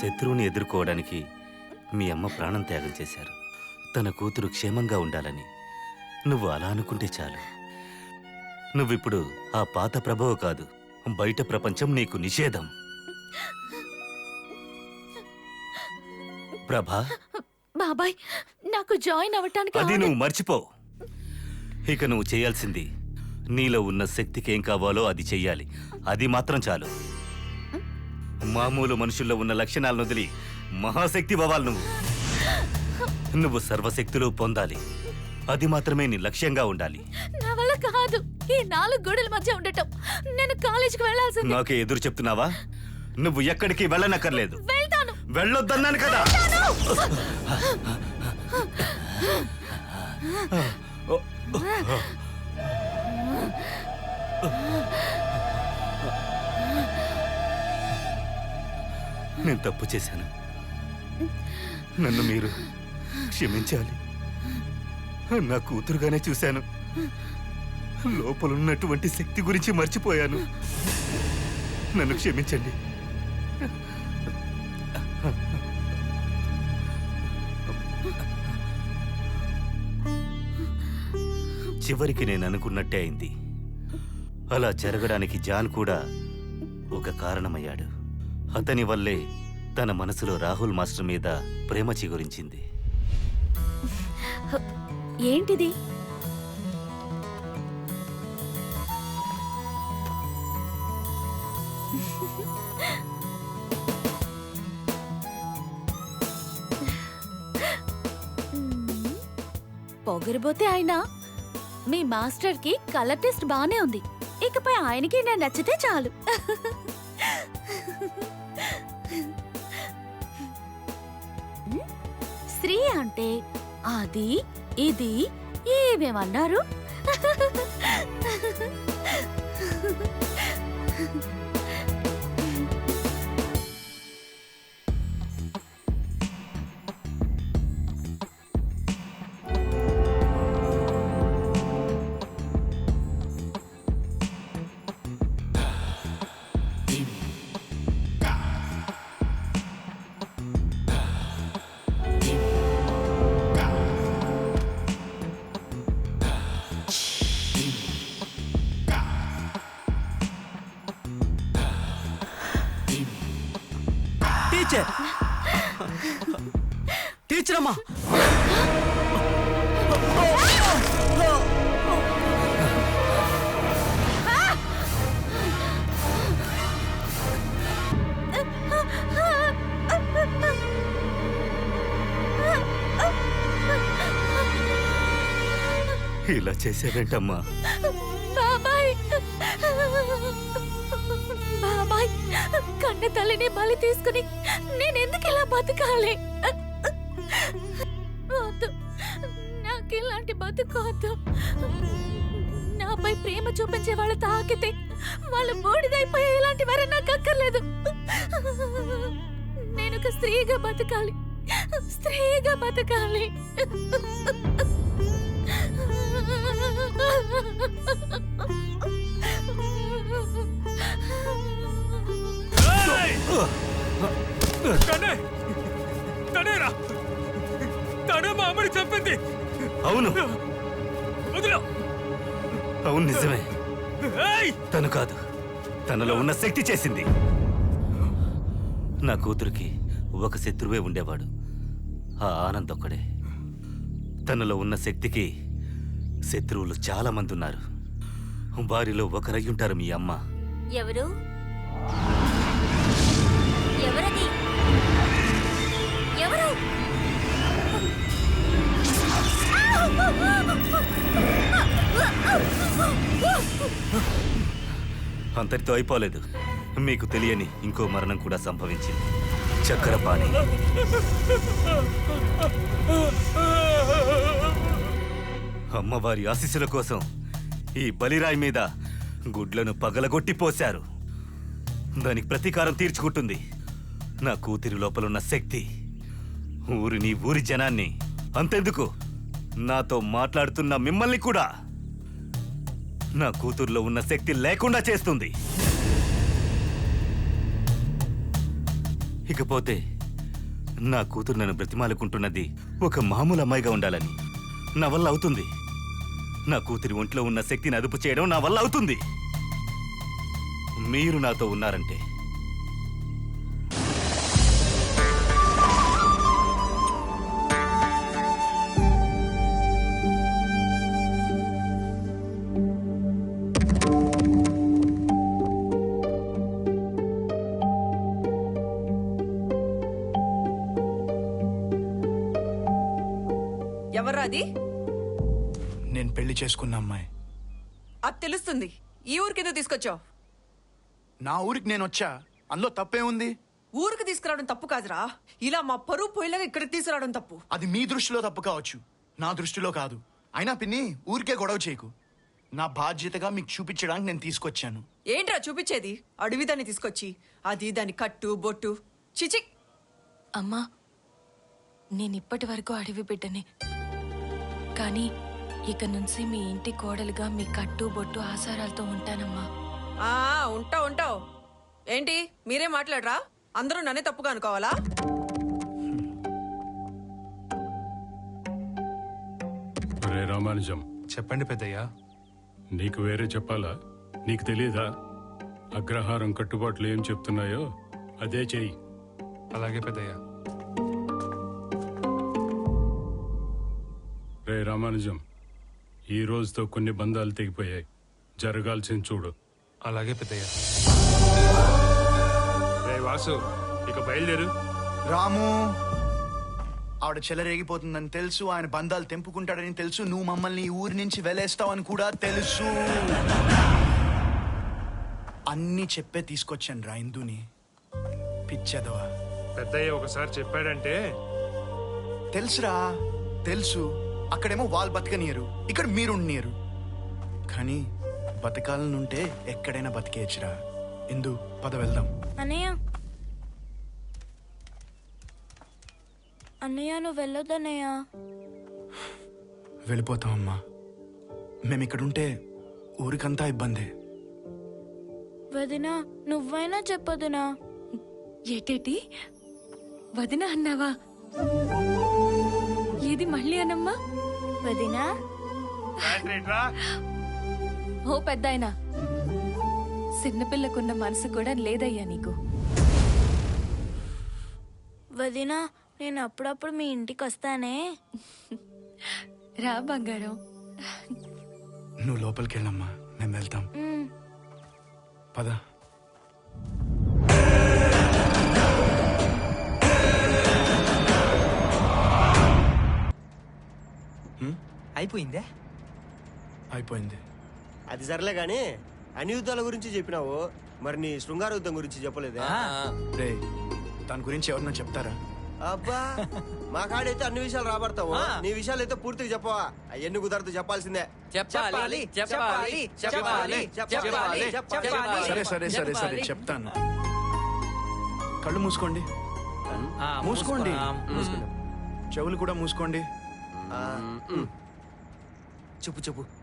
శత్రువుని ఎదుర్కోవడానికి మీ అమ్మ ప్రాణం త్యాగం చేశారు. తన కూతురు క్షేమంగా ఉండాలని నువ్వు అలా అనుకుంటే చాలు. నువ్విప్పుడు ఆ పాత ప్రభవ కాదు బయట ప్రపంచం నీకు నిషేధం. ప్రభా? బాబాయ్ నాకు జాయిన్ అవ్వటానికి అది నువ్వు మర్చిపో ఇక నువ్వు చేయాల్సింది నీలో ఉన్న శక్తికి ఏం కావాలో అది చెయ్యాలి. అది మాత్రం చాలు. మామూలు మనుషుల్లో ఉన్న లక్షణాలను వదిలి మహాశక్తి భవాలి నువ్వు. నువ్వు సర్వశక్తులు పొందాలి. అది మాత్రమే నీ లక్ష్యంగా ఉండాలి. నా వల్ల కాదు. ఈ నాలుగు గోడల మధ్య ఉండటం. నేను కాలేజీకి వెళ్ళాల్సింది. నాకే ఎదురు చెప్తున్నావా? నువ్వు ఎక్కడికి వెళ్ళనక్కర్లేదు. వెళ్తాను. వెళ్ళొద్దన్నాను కదా. నేను తప్పు చేశాను. నన్ను మీరు క్షమించాలి. నా కూతురుగానే చూశాను. లోపలున్నటువంటి శక్తి గురించి మర్చిపోయాను. నన్ను క్షమించండి. చివరికి నేను అనుకున్నట్టే అయింది. అలా జరగడానికి జాన్ కూడా ఒక కారణమయ్యాడు. అతని వల్లే తన మనసులో రాహుల్ మాస్టర్ మీద ప్రేమ చిగురించింది. ఏంటిది? పొగరబోతే ఆయన మీ మాస్టర్కి కలర్ టెస్ట్ బానే ఉంది. ఇకపై ఆయనకి నేను నచ్చితే చాలు. స్త్రీ అంటే అది ఇది ఏమేమన్నారు? టీచర్ టీచర్ అమ్మా ఇలా చేసేవేంటమ్మా? బాబాయ్. అమ్మాయి కన్న తల్లిని బలి తీసుకుని నేను ఎందుకు ఇలా బతకాలి? వద్దు నాకు ఇలాంటి బతుకోవద్దు నాపై ప్రేమ చూపించే వాళ్ళు తాకితే వాళ్ళు బూడిదైపోయే ఇలాంటి వారే నాకు అక్కర్లేదు. నేను ఒక స్త్రీగా బతకాలి. స్త్రీగా బతకాలి. తనే తనేరా. తనే మా అమ్మని చంపింది. అవును. వదిలో. అవును నిజమే. ఏయ్! తను కాదు. తనలో ఉన్న శక్తి చేసింది. నా కూతురికి ఒక శత్రువే ఉండేవాడు. ఆ ఆనంద్ ఒక్కడే తనలో ఉన్న శక్తికి శత్రువులు చాలా మంది ఉన్నారు వారిలో ఒకరయ్యుంటారు మీ అమ్మ. ఎవరు? అంతటితో అయిపోలేదు. మీకు తెలియని ఇంకో మరణం కూడా సంభవించింది. చక్రపాణి. అమ్మవారి ఆశీస్సుల కోసం ఈ బలిరాయి మీద గుడ్లను పగలగొట్టి పోశారు. దానికి ప్రతీకారం తీర్చుకుంటుంది. నా కూతురి లోపలున్న శక్తి. ఊరిని ఊరి జనాన్ని. అంతెందుకు? నాతో మాట్లాడుతున్న మిమ్మల్ని కూడా. నా కూతుర్లో ఉన్న శక్తి లేకుండా చేస్తుంది. ఇకపోతే నా కూతురు నన్ను బ్రతిమాలుకుంటున్నది ఒక మామూలు అమ్మాయిగా ఉండాలని నా వల్ల అవుతుంది. నా కూతురి ఒంట్లో ఉన్న శక్తిని అదుపు చేయడం నా వల్ల అవుతుంది. మీరు నాతో ఉన్నారంటే అది నేను పెళ్ళి చేసుకున్న అమ్మాయి. అది తెలుస్తుంది. ఈ ఊరికి ఎందుకు తీసుకొచ్చావు? నా ఊరికి నేను వచ్చా. అందులో తప్పే ఉంది. ఊరికి తీసుకురావడం తప్పు కాదురా. ఇలా మా పరువు పోయేలాగా ఇక్కడికి తీసుకురావడం తప్పు. అది మీ దృష్టిలో తప్పు కావచ్చు. నా దృష్టిలో కాదు. అయినా పిన్ని ఊరికే గొడవ చేయకు. నా బాధ్యతగా మీకు చూపించడానికి నేను తీసుకొచ్చాను. ఏంట్రా చూపించేది? అడవి దాన్ని తీసుకొచ్చి. అది దాని కట్టు బొట్టు. చిచి అమ్మా నేను ఇప్పటి వరకు అడవి బిడ్డనే కానీ ఇక నుంచి మీ ఇంటి కోడలుగా మీ కట్టు బొట్టు ఆసారాలతో ఉంటానమ్మా. ఆ ఉంటావు ఉంటావు. ఏంటి? మీరే మాట్లాడరా? అందరూ నన్నే తప్పుగా అనుకోవాలా? రే రామానుజం. చెప్పండి పెద్దయ్యా. నీకు వేరే చెప్పాలా? నీకు తెలియదా అగ్రహారం కట్టుబాట్లు ఏం చెప్తున్నాయో? అదే చెయ్యి. అలాగే పెద్దయ్యా. రే రామానుజం ఈ రోజుతో కొన్ని బంధాలు తెగిపోయాయి. జరగాల్సింది చూడు. అలాగే పెద్దయ్యా. రే వాసు ఇక బయలుదేరు. రాము ఆవిడ చెలరేగిపోతుందని తెలుసు ఆయన బంధాలు తెంపుకుంటాడని తెలుసు నువ్వు మమ్మల్ని ఈ ఊరి నుంచి వెలేస్తావని కూడా తెలుసు. అన్నీ చెప్పే తీసుకొచ్చాను రా ఇందుని. పిచ్చెదవా. పెద్దయ్య ఒకసారి చెప్పాడంటే? తెలుసురా తెలుసు. అక్కడేమో వాళ్ళు బతకనియరు. ఇక్కడ మీరుండనియరు. కానీ బతకాలనుంటే ఎక్కడైనా బతికేయచ్చురా. ఇందు పద వెళ్దాం. అన్నయ్య. అన్నయ్య నువ్వు వెళ్ళొద్దన్నయ్య వెళ్ళిపోతామమ్మా. మేము ఇక్కడ ఉంటే ఊరికంతా ఇబ్బందే. వదినా నువ్వైనా చెప్పొద్దునా? ఏటేటి? వదిన అన్నావా? ఏది మళ్ళీ అనమ్మా వదినా? ఓ పెద్దాయనా. చిన్నపిల్లకున్న మనసు కూడా లేదయ్యా నీకు. వదినా నేను అప్పుడప్పుడు మీ ఇంటికి వస్తానే? రా బంగారం. నువ్వు లోపలికి వెళ్ళమ్మా. మేము వెళ్తాం. పద. అయిపోయిందే? అయిపోయింది. అది సర్లే గాని అన్ని యుద్ధాల గురించి చెప్పినావు. మరి నీ శృంగార యుద్ధం గురించి చెప్పలేదే? రే దాని గురించి ఎవరన్నా చెప్తారా? అబ్బా మా కాడైతే అన్ని విషయాలు రాబడతావు. నీ విషయాలు అయితే పూర్తిగా చెప్పవా? అవన్నీ కుదరదు చెప్పాల్సిందే. చెప్పాలి చెప్పాలి చెప్పాలి చెప్పాలి చెప్పాలి సరే సరే సరే సరే చెప్తాను. కళ్ళు మూసుకోండి. మూసుకోండి. చెవులు కూడా మూసుకోండి. చెప్పు చెప్పు.